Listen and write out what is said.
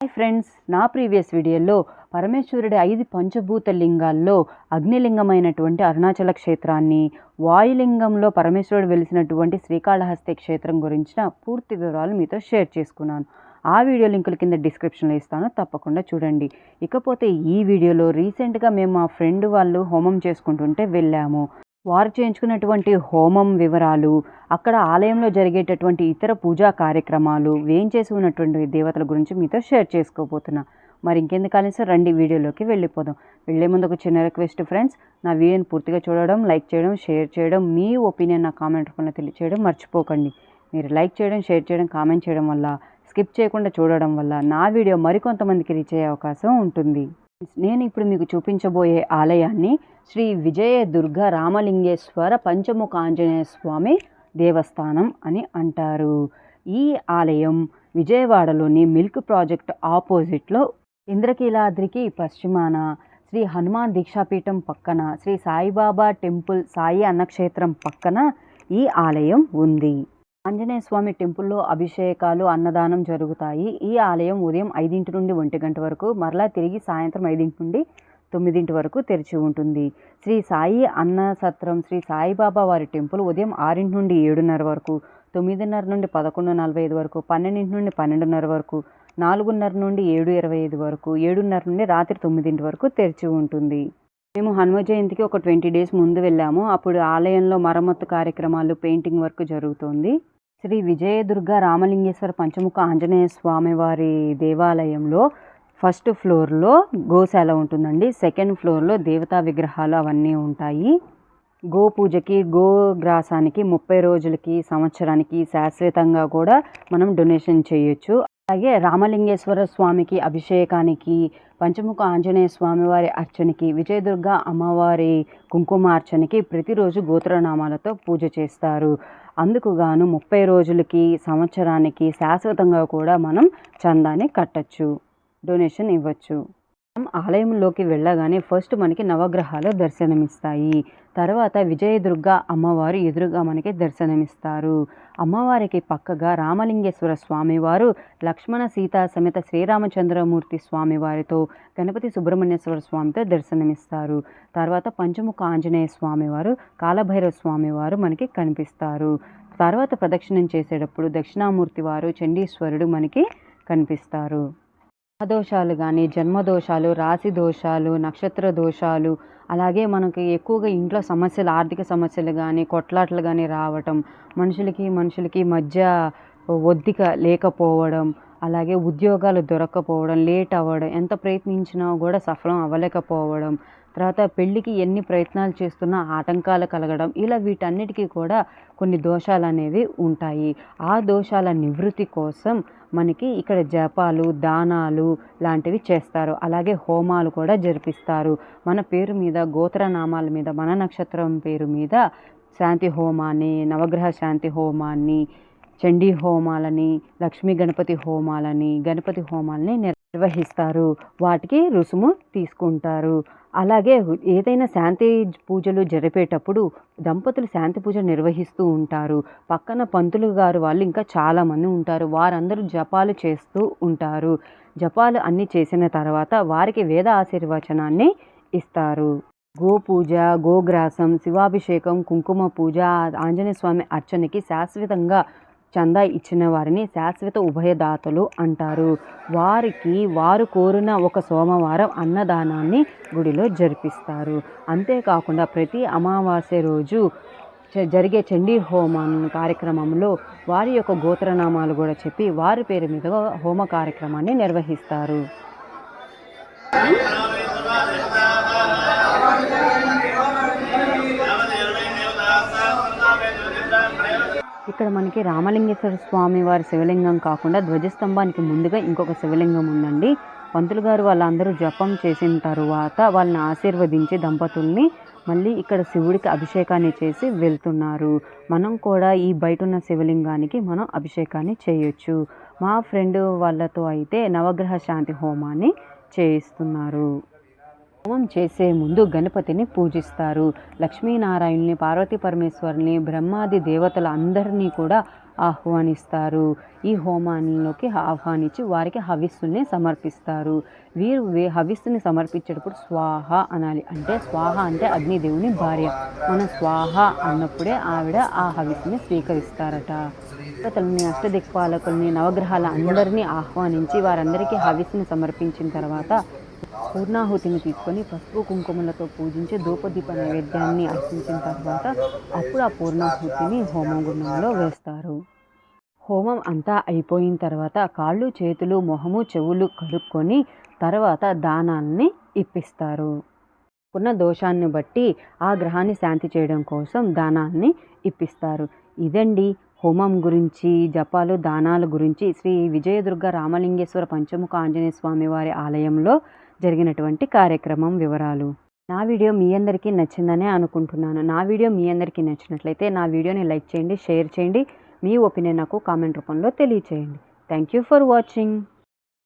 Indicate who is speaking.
Speaker 1: Hi friends నా previous వీడియోలో పరమేశ్వరుడి ఐదు పంచభూత లింగాల్లో అగ్నిలింగమైనటువంటి అరుణాచల క్షేత్రాన్ని వాయులింగంలో పరమేశ్వరుడు వెలిసినటువంటి శ్రీకాళహస్తి క్షేత్రం గురించిన పూర్తి వివరాలు మీతో షేర్ చేసుకున్నాను. ఆ వీడియో లింకుల కింద డిస్క్రిప్షన్లో ఇస్తాను తప్పకుండా చూడండి. ఇకపోతే ఈ వీడియోలో రీసెంట్గా మేము మా ఫ్రెండ్ వాళ్ళు హోమం చేసుకుంటుంటే వెళ్ళాము. వారు చేయించుకున్నటువంటి హోమం వివరాలు అక్కడ ఆలయంలో జరిగేటటువంటి ఇతర పూజా కార్యక్రమాలు వేంచేసి ఉన్నటువంటి దేవతల గురించి మీతో షేర్ చేసుకోబోతున్నా. మరి ఇంకెందుకు కలిసి రండి వీడియోలోకి వెళ్ళిపోదాం. వెళ్ళే ముందు ఒక చిన్న రిక్వెస్ట్ ఫ్రెండ్స్ నా వీడియోని పూర్తిగా చూడడం లైక్ చేయడం షేర్ చేయడం మీ ఒపీనియన్ నా కామెంట్ రూపంలో తెలియచేయడం మర్చిపోకండి. మీరు లైక్ చేయడం షేర్ చేయడం కామెంట్ చేయడం వల్ల స్కిప్ చేయకుండా చూడడం వల్ల నా వీడియో మరికొంతమందికి రీచ్ అయ్యే అవకాశం ఉంటుంది. నేను ఇప్పుడు మీకు చూపించబోయే ఆలయాన్ని శ్రీ విజయ దుర్గ రామలింగేశ్వర పంచముఖ ఆంజనేయ స్వామి దేవస్థానం అని అంటారు. ఈ ఆలయం విజయవాడలోని మిల్క్ ప్రాజెక్ట్ ఆపోజిట్లో ఇంద్రకీలాద్రికి పశ్చిమాన శ్రీ హనుమాన్ దీక్షాపీఠం పక్కన శ్రీ సాయిబాబా టెంపుల్ సాయి అన్నక్షేత్రం పక్కన ఈ ఆలయం ఉంది. ఆంజనేయ స్వామి టెంపుల్లో అభిషేకాలు అన్నదానం జరుగుతాయి. ఈ ఆలయం ఉదయం ఐదింటి నుండి ఒంటి గంట వరకు మరలా తిరిగి సాయంత్రం ఐదింటి నుండి తొమ్మిదింటి వరకు తెరిచి ఉంటుంది. శ్రీ సాయి అన్న సత్రం శ్రీ సాయిబాబా వారి టెంపుల్ ఉదయం ఆరింటి నుండి ఏడున్నర వరకు తొమ్మిదిన్నర నుండి పదకొండు నలభై ఐదు వరకు పన్నెండింటి నుండి పన్నెండున్నర వరకు నాలుగున్నర నుండి ఏడు ఇరవై ఐదు వరకు ఏడున్నర నుండి రాత్రి తొమ్మిదింటి వరకు తెరిచి ఉంటుంది. మేము హనుమ జయంతికి ఒక ట్వంటీ డేస్ ముందు వెళ్ళాము. అప్పుడు ఆలయంలో మరమ్మత్తు కార్యక్రమాలు పెయింటింగ్ వర్క్ జరుగుతుంది. శ్రీ విజయదుర్గ రామలింగేశ్వర పంచముఖ ఆంజనేయ స్వామి వారి దేవాలయంలో ఫస్ట్ ఫ్లోర్లో గోశాల ఉంటుందండి. సెకండ్ ఫ్లోర్లో దేవతా విగ్రహాలు అవన్నీ ఉంటాయి. గో పూజకి గోగ్రాసానికి ముప్పై రోజులకి సంవత్సరానికి శాశ్వతంగా కూడా మనం డొనేషన్ చేయొచ్చు. అలాగే రామలింగేశ్వర స్వామికి అభిషేకానికి పంచముఖ ఆంజనేయ స్వామివారి అర్చనకి విజయదుర్గ అమ్మవారి కుంకుమార్చనకి ప్రతిరోజు గోత్రనామాలతో పూజ చేస్తారు. అందుకుగాను ముప్పై రోజులకి సంవత్సరానికి శాశ్వతంగా కూడా మనం చందాని కట్టచ్చు. డొనేషన్ ఇవ్వచ్చు. ఆలయంలోకి వెళ్ళగానే ఫస్ట్ మనకి నవగ్రహాలు దర్శనమిస్తాయి. తర్వాత విజయదుర్గ అమ్మవారు ఎదురుగా మనకి దర్శనమిస్తారు. అమ్మవారికి పక్కగా రామలింగేశ్వర స్వామివారు లక్ష్మణ సీతా సమేత శ్రీరామచంద్రమూర్తి స్వామివారితో గణపతి సుబ్రహ్మణ్యేశ్వర స్వామితో దర్శనమిస్తారు. తర్వాత పంచముఖ ఆంజనేయ స్వామివారు కాలభైరవ స్వామివారు మనకి కనిపిస్తారు. తర్వాత ప్రదక్షిణం చేసేటప్పుడు దక్షిణామూర్తి వారు చండీశ్వరుడు మనకి కనిపిస్తారు. దోషాలు కానీ జన్మదోషాలు రాశి దోషాలు నక్షత్ర దోషాలు అలాగే మనకి ఎక్కువగా ఇంట్లో సమస్యలు ఆర్థిక సమస్యలు కానీ కొట్లాటలు కానీ రావటం మనుషులకి మనుషులకి మధ్య ఒద్దిక లేకపోవడం అలాగే ఉద్యోగాలు దొరక్కపోవడం లేట్ అవ్వడం ఎంత ప్రయత్నించినా కూడా సఫలం అవ్వలేకపోవడం తర్వాత పెళ్ళికి ఎన్ని ప్రయత్నాలు చేస్తున్నా ఆటంకాలు కలగడం ఇలా వీటన్నిటికీ కూడా కొన్ని దోషాలు అనేవి ఉంటాయి. ఆ దోషాల నివృత్తి కోసం మనకి ఇక్కడ జపాలు దానాలు లాంటివి చేస్తారు. అలాగే హోమాలు కూడా జరిపిస్తారు. మన పేరు మీద గోత్రనామాల మీద మన నక్షత్రం పేరు మీద శాంతి హోమాన్ని నవగ్రహ శాంతి హోమాన్ని చండీ హోమాలని లక్ష్మీ గణపతి హోమాలని గణపతి హోమాలని నిర్వహిస్తారు. వాటికి రుసుము తీసుకుంటారు. అలాగే ఏదైనా శాంతి పూజలు జరిపేటప్పుడు దంపతులు శాంతి పూజ నిర్వహిస్తూ ఉంటారు. పక్కన పంతులు గారు వాళ్ళు ఇంకా చాలామంది ఉంటారు. వారందరూ జపాలు చేస్తూ ఉంటారు. జపాలు అన్నీ చేసిన తర్వాత వారికి వేద ఆశీర్వచనాన్ని ఇస్తారు. గోపూజ గోగ్రాసం శివాభిషేకం కుంకుమ పూజ ఆంజనేయ స్వామి అర్చనకి శాశ్వతంగా చందా ఇచ్చిన వారిని శాశ్వత ఉభయదాతలు అంటారు. వారికి వారు కోరిన ఒక సోమవారం అన్నదానాన్ని గుడిలో జరిపిస్తారు. అంతేకాకుండా ప్రతి అమావాస్య రోజు జరిగే చండీ హోమం కార్యక్రమంలో వారి యొక్క గోత్రనామాలు కూడా చెప్పి వారి పేరు మీద హోమ కార్యక్రమాన్ని నిర్వహిస్తారు. ఇక్కడ మనకి రామలింగేశ్వర స్వామి వారి శివలింగం కాకుండా ధ్వజస్తంభానికి ముందుగా ఇంకొక శివలింగం ఉందండి. పంతులు గారు వాళ్ళందరూ జపం చేసిన తరువాత వాళ్ళని ఆశీర్వదించి దంపతుల్ని మళ్ళీ ఇక్కడ శివుడికి అభిషేకాన్ని చేసి వెళ్తున్నారు. మనం కూడా ఈ బయట ఉన్న శివలింగానికి మనం అభిషేకాన్ని చేయొచ్చు. మా ఫ్రెండ్ వాళ్ళతో అయితే నవగ్రహ శాంతి హోమాన్ని చేయిస్తున్నారు. హోమం చేసే ముందు గణపతిని పూజిస్తారు. లక్ష్మీనారాయణుని పార్వతీ పరమేశ్వరుని బ్రహ్మాది దేవతల అందరినీ కూడా ఆహ్వానిస్తారు. ఈ హోమాలలోకి ఆహ్వానించి వారికి హవిస్సుని సమర్పిస్తారు. వీరు హవిస్సుని సమర్పించేటప్పుడు స్వాహ అనాలి. అంటే స్వాహ అంటే అగ్నిదేవుని భార్య. మనం స్వాహ అన్నప్పుడే ఆవిడ ఆ హవిస్సుని స్వీకరిస్తారట. దేవతలని అష్టదిక్పాలకుల్ని నవగ్రహాల అందరినీ ఆహ్వానించి వారందరికీ హవిస్సుని సమర్పించిన తర్వాత పూర్ణాహుతిని తీసుకొని పసుపు కుంకుమలతో పూజించి ధూపదీప నైవేద్యాన్ని అర్పించిన తర్వాత అప్పుడు ఆ పూర్ణాహుతిని హోమగుండంలో వేస్తారు. హోమం అంతా అయిపోయిన తర్వాత కాళ్ళు చేతులు మొహము చెవులు కడుక్కొని తర్వాత దానాన్ని ఇప్పిస్తారు. ఉన్న దోషాన్ని బట్టి ఆ గ్రహాన్ని శాంతి చేయడం కోసం దానాన్ని ఇప్పిస్తారు. ఇదండి హోమం గురించి జపాలు దానాల గురించి శ్రీ విజయదుర్గ రామలింగేశ్వర పంచముఖ ఆంజనేయ స్వామి వారి ఆలయంలో జరిగినటువంటి కార్యక్రమం వివరాలు. నా వీడియో మీ అందరికీ నచ్చిందనే అనుకుంటున్నాను. నా వీడియో మీ అందరికీ నచ్చినట్లయితే నా వీడియోని లైక్ చేయండి షేర్ చేయండి. మీ ఒపీనియన్ నాకు కామెంట్ రూపంలో తెలియచేయండి. Thank you for watching.